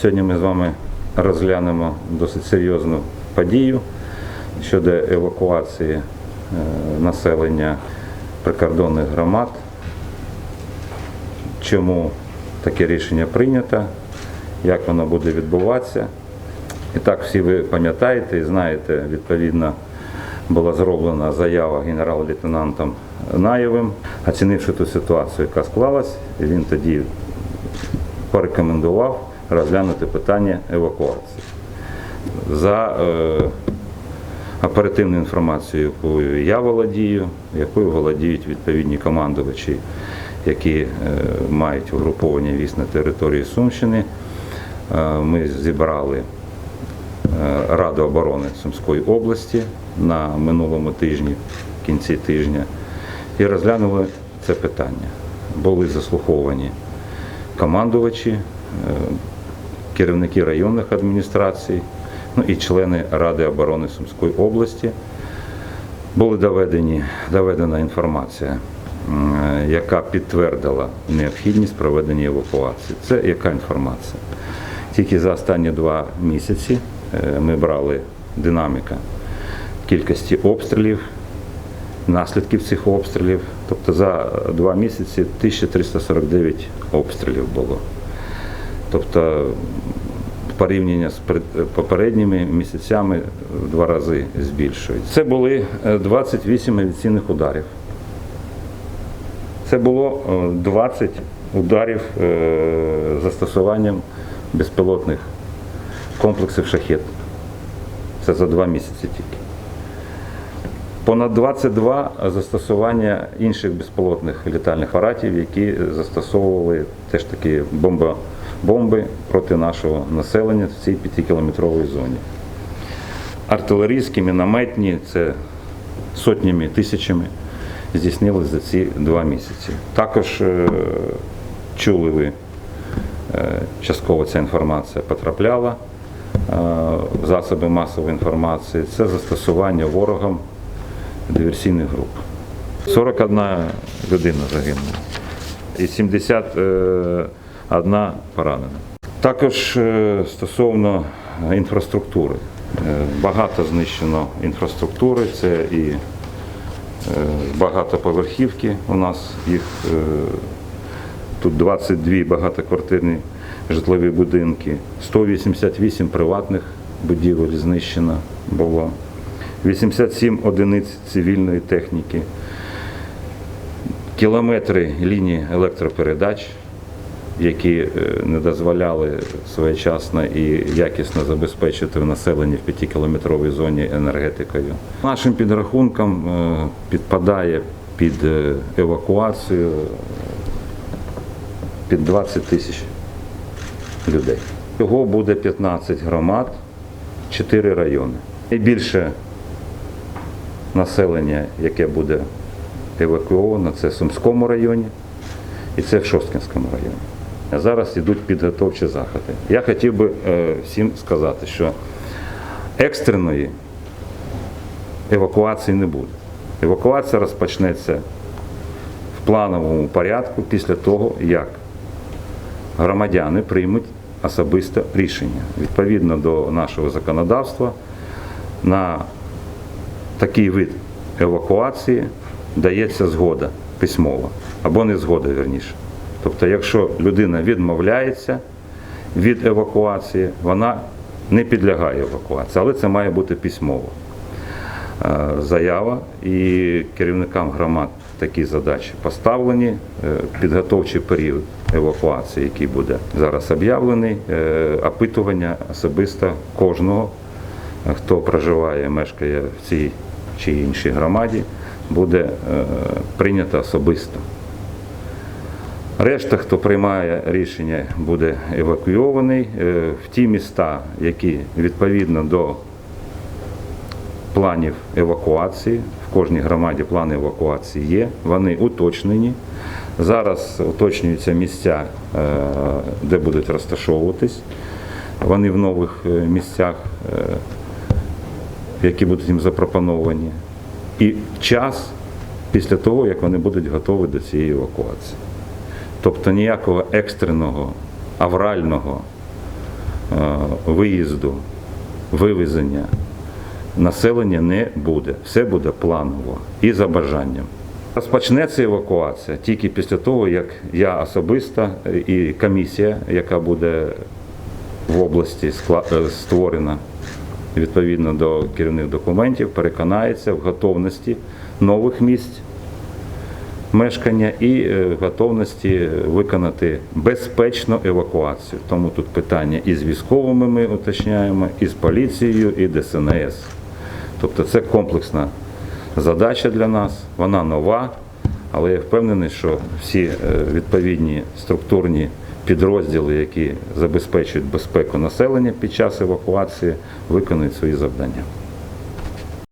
Сьогодні ми з вами розглянемо досить серйозну подію щодо евакуації е, населення прикордонних громад. Чому таке рішення прийнято, як воно буде відбуватися. І так всі ви пам'ятаєте і знаєте, відповідно була зроблена заява генерал-лейтенантом Наєвим, оцінивши ту ситуацію, яка склалась, він тоді порекомендував розглянути питання евакуації. За е, оперативною інформацією, якою я володію, якою володіють відповідні командувачі, які е, мають угруповання військ на території Сумщини, е, ми зібрали Раду оборони Сумської області на минулому тижні, в кінці тижня, і розглянули це питання. Були заслуховані командувачі, керівники районних адміністрацій, ну і члени Ради оборони Сумської області. Була доведені, доведена інформація, яка підтвердила необхідність проведення евакуації. Це яка інформація? Тільки за останні два місяці е, ми брали динаміка кількості обстрілів, наслідків цих обстрілів. Тобто за два місяці 1349 обстрілів було. Тобто порівняння з попередніми місяцями в два рази збільшується. Це були е, 28 авіаційних ударів. Це було е, 20 ударів е, застосуванням безпілотних комплексів шахет. Це за два місяці тільки. Понад 22 застосування інших безпілотних літальних апаратів, які застосовували теж такі бомба, бомби проти нашого населення в цій 5-кілометровій зоні. Артилерійські, мінометні, це сотнями, тисячами здійснились за ці два місяці. Також е, чули ви, е, частково ця інформація потрапляла е, в засоби масової інформації. Це застосування ворогом диверсійних груп. 41 людина загинула і 71 поранена. Також е, стосовно інфраструктури. Е, Багато знищено інфраструктури, це і е, багатоповерхівки у нас їх тут 22 багатоквартирні житлові будинки, 188 приватних будівель знищено було, 87 одиниць цивільної техніки, кілометри лінії електропередач, які е, не дозволяли своєчасно і якісно забезпечити населення в 5-кілометровій зоні енергетикою. Нашим підрахункам е, підпадає під е, евакуацію під 20 тисяч людей. Його буде 15 громад, 4 райони. Найбільше населення, яке буде евакуовано, це в Сумському районі і це в Шосткінському районі. Зараз йдуть підготовчі заходи. Я хотів би е, всім сказати, що екстреної евакуації не буде. Евакуація розпочнеться в плановому порядку після того, як громадяни приймуть особисте рішення. Відповідно до нашого законодавства на такий вид евакуації дається згода письмова або не згода, верніше. Тобто, якщо людина відмовляється від евакуації, вона не підлягає евакуації, але це має бути письмово е, заява і керівникам громад такі задачі поставлені. Е, Підготовчий період евакуації, який буде зараз об'явлений, е, опитування особисто кожного, хто проживає, мешкає в цій чи іншій громаді, буде прийнято особисто. Решта, хто приймає рішення, буде евакуйований е, в ті міста, які відповідно до планів евакуації, в кожній громаді плани евакуації є, вони уточнені. Зараз уточнюються місця, е, де будуть розташовуватись. Вони в нових е, місцях, які будуть їм запропоновані. І час після того, як вони будуть готові до цієї евакуації. Тобто ніякого екстреного, аврального виїзду, вивезення населення не буде. Все буде планово і за бажанням. Розпочнеться евакуація тільки після того, як я особисто е, і комісія, яка буде в області е, створена відповідно до керівних документів, переконається в готовності нових місць мешкання і е, готовності виконати безпечну евакуацію. Тому тут питання і з військовими ми уточняємо, і з поліцією, і ДСНС. Тобто це комплексна задача для нас, вона нова, але я впевнений, що всі е, відповідні структурні підрозділи, які забезпечують безпеку населення під час евакуації, виконують свої завдання.